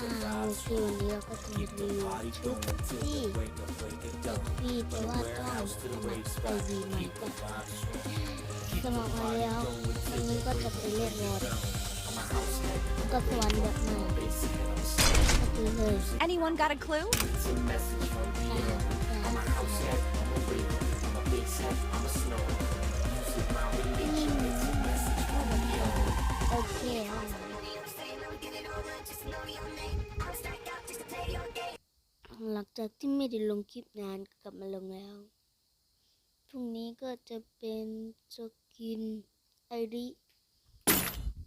อ่าโอเควันนี้เราก็จะมารีวิวชุดที่เด็กพี่แต่ว่าต้องสมัครไปวีใหม่ก่อนสมัครมาแล้ววันนี้ก็จะไปเรียกรถก็สวรรค์แบบใหม่ก็คือเลย Anyone got a clue? จากที่ไม่ได้ลงคลิปนานกลับมาลงแล้ว พรุ่งนี้ก็จะเป็นสกินไอริ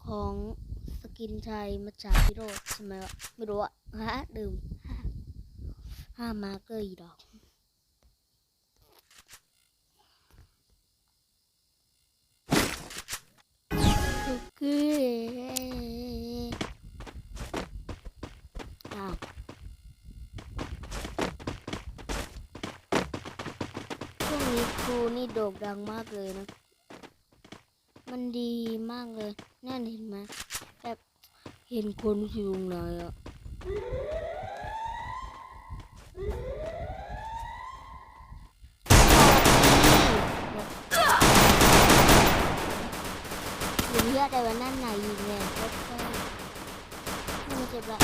ของสกินไทยมาจากพิโรธใช่ไหมวะไม่รู้อะฮะดื่มห้ามาเกอร์อีดอกคุกกี้อาวช่วง นี้ครูนี่โด่งดังมากเลยนะ มันดีมากเลยนั่นเห็นไหมแบบเห็นคนอยู่ตรงไหนอะเลือดอะไรวะนั่นไหนยิงเนี่ยก็ใช่มันเจ็บละ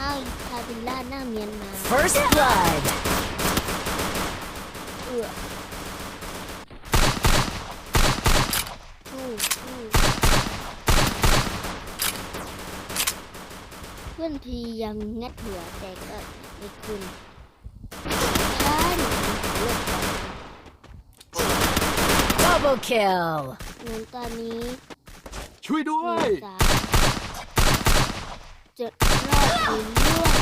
อ้าวคาบิลล่าหน้าเมียนมา First blood. เอืออู้อู้เพื่อนทียังงัดหัวแต่ก็ไม่ขึ้นใช่เลือกก่อน Double kill. เหมือนตอนนี้ช่วยด้วหยนึ่งสามเจ็ดรอบหนึ่งร่วง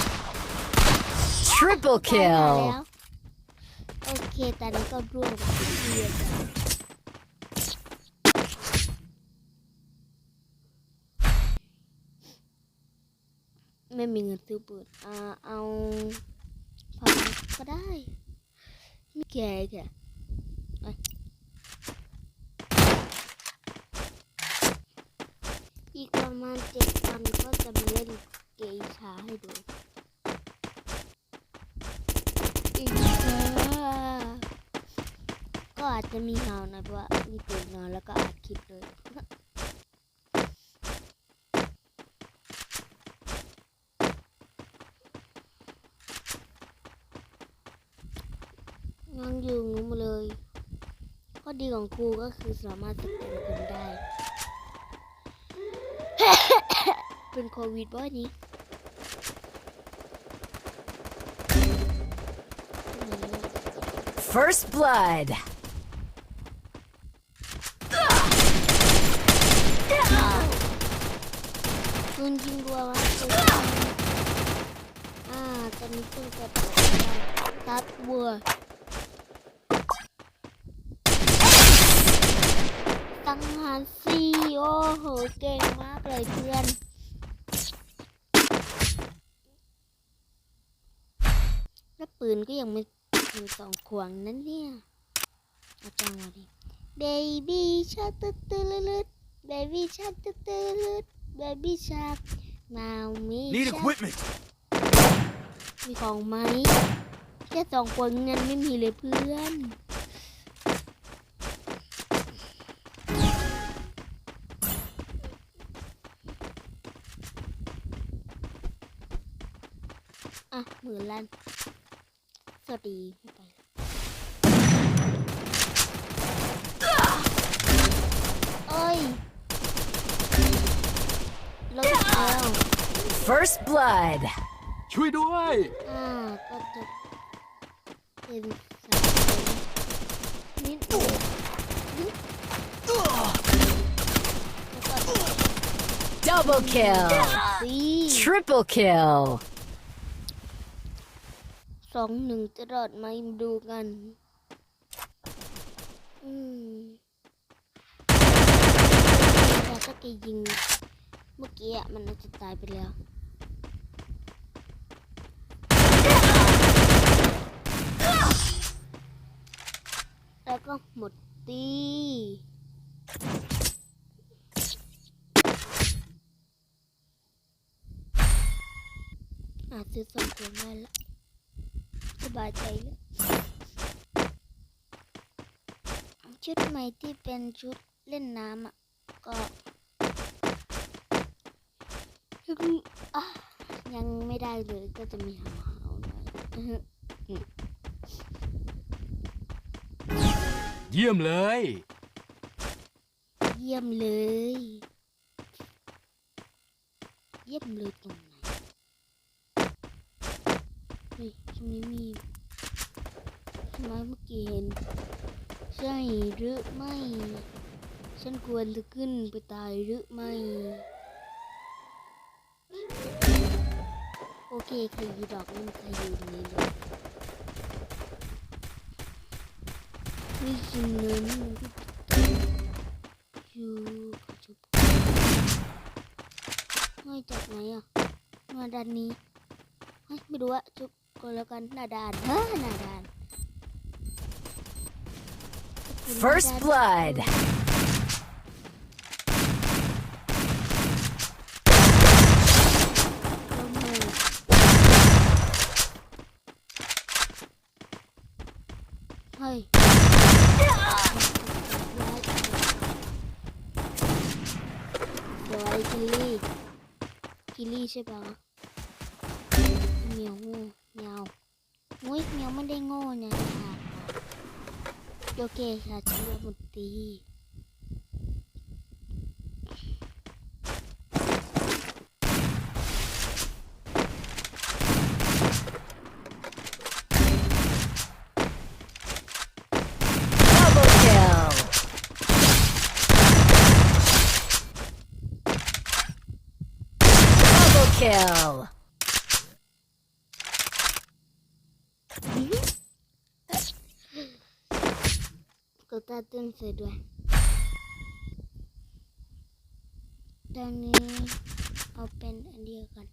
Triple ตายมา kill. แล้ว โอเคตอนนี้ก็ร่วงกับทุกทียจ้ะไม่มีเงินซื้อปืนอ่าเอาพันก็ได้ไม่แก่แกไอีกประมาณเจ็ดวันก็จะมาเล่นเกย์ชาให้ดู ก็อาจจะมีเฮานะเพราะว่ามีตื่นนอนแล้วก็อัดคลิปเลยยังอยู่งูมาเลยข้อดีของครูก็คือสามารถสแกนคนได้ เป็นโควิดบ่นี้ นี้เพิ่งจะตัดวัวสังหารซีโอ้โหเก่งมากเลยเพื่อนแล้วปืนก็ยังไม่ มีสองขวางนั่นเนี่ยเอาจังหวะดิ Baby shark ตึ๊ดตึ๊ดลึด Baby shark ตึ๊ดตึ๊ดลึด Baby shark มามี Need shark equipment มีของไหมแค่สองคนเงินไม่มีเลยเพื่อนอะหมื่นล้าน สวัสดีไม่ไปเอ้ยลดแล้ว First blood. ช่วยด้วย อ่าก็จะเป็นสายนิดหนึงนิดแล้วก็ Double kill. สี่ Triple kill. สองหนึ่งจะรอดไหมาดูกัน อืมแต่ถ้าแกยิง เมื่อกี้อะมันน่าจะตายไปแล้วแล้วก็หมดตีอาจซื้อสองคนได้ละ บายใจแล้วชุดใหม่ที่เป็นชุดเล่นน้ำอะก็ยังอะยังไม่ได้เลยก็จะมีหาวหาวๆหน่อยอื้อหือเยี่ยมเลย เยี่ยมเลย เยี่ยมเลยตรงไหนเฮ้ยต รงนี้มีทำไมเมื่อกี้เห็น ใช่หรือไม่ ฉันควรจะขึ้นไปตายหรือไม่ โอเคใครยีดอกนั่นใครอยู่ตรงนี้เลยนี่สิเงินอยู่จุบเฮ้ยจากไหนอะมาด้านนี้เฮ้ไม่รู้อะจุบ ก็แล้วกันหน้าด่านเฮ้ยหน้าด่าน First blood. เฮ้ยเดี๋ยวไอ้คิลลี่คิลลี่ใช่ปะเหมียวงู เหมียวมุ้ยเหมียวไม่ได้โง่นะค่ะโอเคค่ะฉันรับุตรี Double kill. Double kill. ก็ตาตื่นสียด้วย ตอนนี้เอาเป็นอันเดียวกัน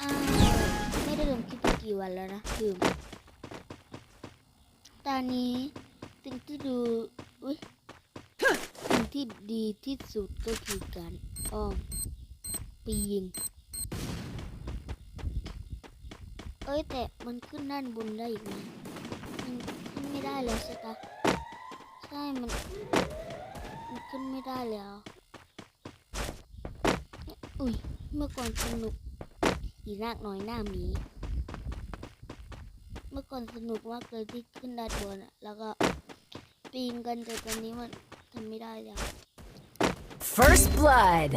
อาไม่ได้ลงคลิปไปกี่วันแล้วนะลืมตอนนี้ สิ่งที่ดูอุ้ยสิ่งที่ดีที่สุดก็คือการอ้อมปยิงเอ้ยแต่มันขึ้นด้านบนได้อีกไหมมันขึ้นไม่ได้แล้วใช่ปะใช่มันมันขึ้นไม่ได้แล้วอุ้ยเมื่อก่อนสนุกอีรากน้อยหน้ามีเมื่อก่อนสนุกมากเลยที่ขึ้นด้านบนอะแล้วก็ ปีนกันแต่ตอนนี้มันทำไม่ได้แล้ว First blood.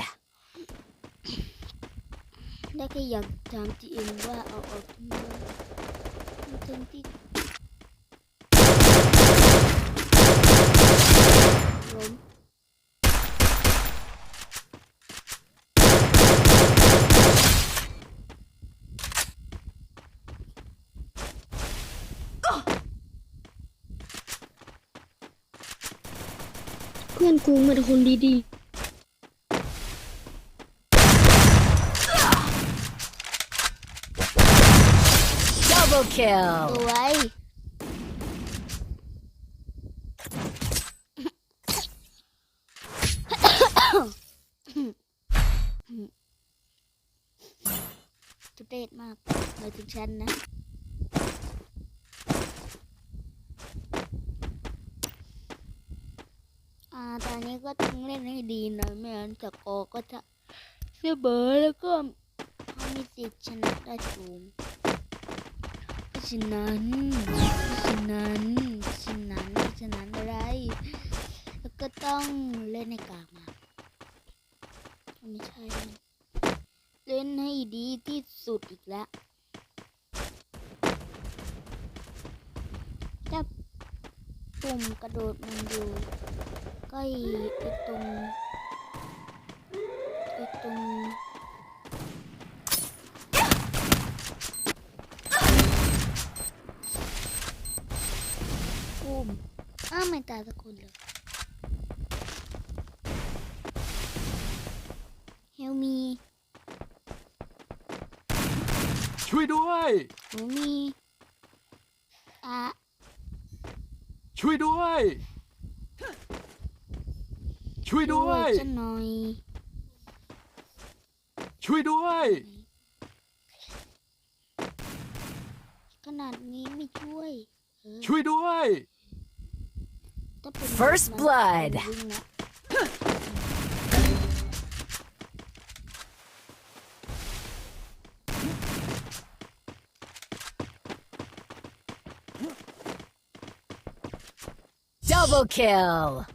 ได้แค่อยากถามจีเอ็มว่าเอาออกทำไมมันทั้งที่ล้มเพื่ อนกูเป็นคนดีๆ Double kill. สวยทุเรศมากหมายถึงฉันนะ อ่าตอนนี้ก็ต้องเล่นให้ดีหน่อยไม่งั้นสกอก็จะเสมอแล้วก็เขามีสิทธิ์ชนะได้สูงเพราะฉะนั้นเพราะฉะนั้นเพราะฉะนั้นเพราะฉะนั้นอะไรแล้วก็ต้องเล่นในกากมาไม่ใช่ เล่นให้ดีที่สุดอีกแล้วจับปุ่มกระโดดมันอยู่ ใกล้ไอ้ตรงไอ้ตรงปุ้มอ้าวไม่ตายสักคนเลย Help me ช่วยช่วยด้วย หนูมีอะ ช่วยด้วย ช่วยด้วย ฉันหน่อยช่วยด้วย ขนาดนี้ไม่ช่วยเออช่วยด้วย ถ้าเป็น First แบบนั้น blood วิ่งนะ Double kill.